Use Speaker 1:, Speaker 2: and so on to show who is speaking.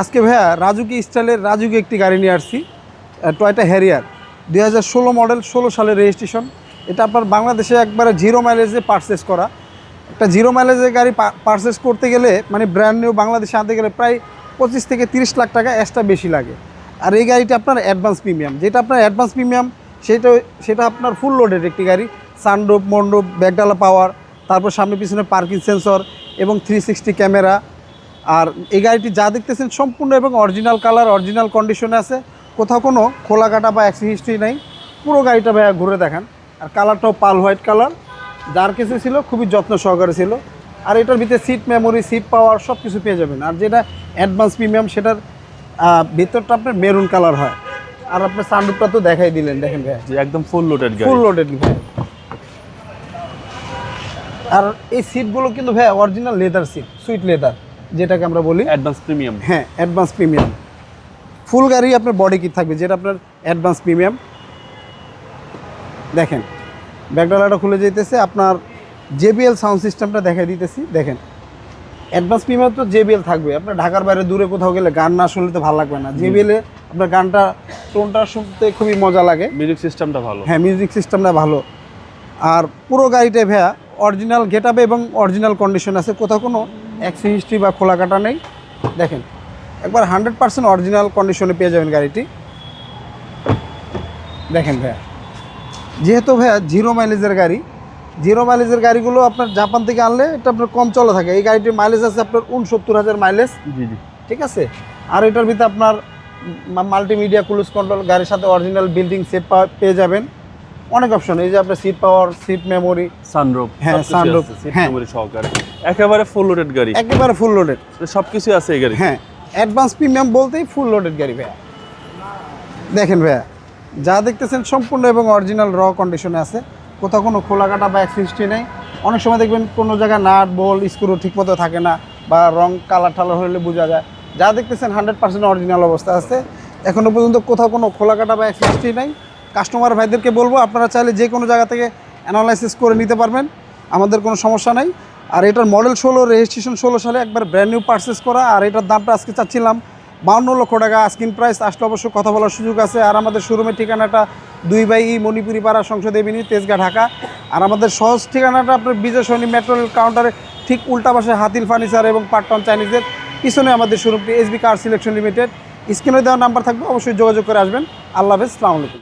Speaker 1: আজকে ভাইয়া রাজুকি স্টাইলের রাজুকি একটি গাড়ি নিয়ে আসছি টয়টা হ্যারিয়ার দুই হাজার ষোলো মডেল ষোলো সালের রেজিস্ট্রেশন এটা আপনার বাংলাদেশে একবারে জিরো মাইলেজে পারচেস করা। একটা জিরো মাইলেজের গাড়ি পারচেস করতে গেলে মানে ব্র্যান্ড নিউ বাংলাদেশে আনতে গেলে প্রায় পঁচিশ থেকে তিরিশ লাখ টাকা এক্সট্রা বেশি লাগে। আর এই গাড়িটা আপনার অ্যাডভান্স প্রিমিয়াম যেটা আপনার অ্যাডভান্স প্রিমিয়াম সেটা সেটা আপনার ফুল লোডেড একটি গাড়ি। সানরুপ মন্ডপ ব্যাকডালা পাওয়ার তারপর সামনে পিছনে পার্কিং সেন্সর এবং থ্রি সিক্সটি ক্যামেরা আর এই গাড়িটি যা দেখতেছেন সম্পূর্ণ এবং অরিজিনাল কালার অরিজিনাল কন্ডিশনে আছে। কোথাও কোনো খোলা কাটা বা অ্যাক্সি হিস্ট্রি নেই। পুরো গাড়িটা ভাইয়া ঘুরে দেখান। আর কালারটাও পাল হোয়াইট কালার যার কেসে ছিল খুবই যত্ন সহকারে ছিল। আর এটার ভিতরে সিট মেমোরি সিট পাওয়ার সব কিছু পেয়ে যাবেন। আর যেটা অ্যাডভান্স প্রিমিয়াম সেটার ভিতরটা আপনার মেরুন কালার হয়। আর আপনার সানরুফটা তো দেখাই দিলেন দেখেন ভাইয়া।
Speaker 2: একদম ফুল লোডেড
Speaker 1: ফুল লোডেড ভাই আর এই সিটগুলো কিন্তু ভাই original leather seat sweet leather যেটাকে আমরা বলি
Speaker 2: অ্যাডভান্স প্রিমিয়াম
Speaker 1: হ্যাঁ অ্যাডভান্স প্রিমিয়াম ফুল গাড়ি আপনার বডি কিট থাকবে যেটা আপনার অ্যাডভান্স প্রিমিয়াম দেখেন ব্যাকডালাটা খুলে যেতেছে আপনার জেবিএল সাউন্ড সিস্টেমটা দেখাই দিতেছি দেখেন। অ্যাডভান্স প্রিমিয়াম তো জেবিএল থাকবে আপনার ঢাকার বাইরে দূরে কোথাও গেলে গান না শুনলে তো ভালো লাগবে না। জেবিএলে আপনার গানটা টোনটা শুনতে খুবই মজা লাগে।
Speaker 2: মিউজিক সিস্টেমটা ভালো।
Speaker 1: হ্যাঁ মিউজিক সিস্টেমটা ভালো। আর পুরো গাড়িটাই ভাইয়া অরিজিনাল গেট এবং অরিজিনাল কন্ডিশন আছে। কোথাও কোনো অ্যাক্সি হিস্ট্রি বা খোলা কাটা নেই। দেখেন একবার হান্ড্রেড পার্সেন্ট অরিজিনাল কন্ডিশনে পেয়ে যাবেন গাড়িটি। দেখেন ভাইয়া যেহেতু ভাইয়া জিরো মাইলেজের গাড়ি জিরো মাইলেজের গাড়িগুলো আপনার জাপান থেকে আনলে এটা আপনার কম চলা থাকে। এই গাড়িটির মাইলেজ আছে আপনার উনসত্তর হাজার মাইলেজ
Speaker 2: জি জি।
Speaker 1: ঠিক আছে? আর এটার ভিতরে আপনার মাল্টিমিডিয়া ক্রুজ কন্ট্রোল গাড়ির সাথে অরিজিনাল বিল্ডিং সেট পেয়ে যাবেন। অনেক অপশন এই যে আপনার seat power seat memory
Speaker 2: sunroof
Speaker 1: হ্যাঁ, sunroof, হ্যাঁ।
Speaker 2: মেমোরি সহকারে। একেবারে ফুল লোডেড গাড়ি।
Speaker 1: একেবারে ফুল লোডেড
Speaker 2: সবকিছু আছে এই গাড়ি
Speaker 1: হ্যাঁ অ্যাডভান্স প্রিমিয়াম বলতেই ফুল লোডেড গাড়ি ভাইয়া। দেখেন ভাইয়া যা দেখতেছেন সম্পূর্ণ এবং অরিজিনাল র কন্ডিশনে আছে। কোথাও কোনো খোলা কাটা বা অ্যাক্সিস্টি নেই। অনেক সময় দেখবেন কোনো জায়গায় নাট বল স্ক্রু ঠিকমতো থাকে না বা রং কালার টালার হলে বোঝা যায়। যা দেখতেছেন হান্ড্রেড পার্সেন্ট অরিজিনাল অবস্থা আছে। এখনও পর্যন্ত কোথাও কোনো খোলা কাটা বা অ্যাক্সিস্টি নেই। কাস্টমার ভাইদেরকে বলব, আপনারা চাইলে যে কোনো জায়গা থেকে অ্যানালাইসিস করে নিতে পারবেন, আমাদের কোনো সমস্যা নাই। আর এটার মডেল ষোলো রেজিস্ট্রেশন ষোলো সালে একবার ব্র্যান্ড নিউ পারচেস করা, আর এটার দামটা আজকে চাচ্ছিলাম বাউন্ন লক্ষ টাকা স্ক্রিন প্রাইস আসলে অবশ্য কথা বলার সুযোগ আছে। আর আমাদের শোরুমের ঠিকানাটা দুই বাই মণিপুরি পাড়া সংসদ এভিনিউ তেজগাঁ, ঢাকা। আর আমাদের সহজ ঠিকানাটা আপনার বিজয় সৈনী মেট্রো কাউন্টারে ঠিক উল্টা পাশে হাতিল ফার্নিচার এবং পার্টন চাইনিজের পিছনে আমাদের শোরুমটি এসবি কার সিলেকশন লিমিটেড স্ক্রিনে দেওয়া নাম্বার থাকবে, অবশ্যই যোগাযোগ করে আসবেন। আল্লাহ হাফেজ সালামালাইকুম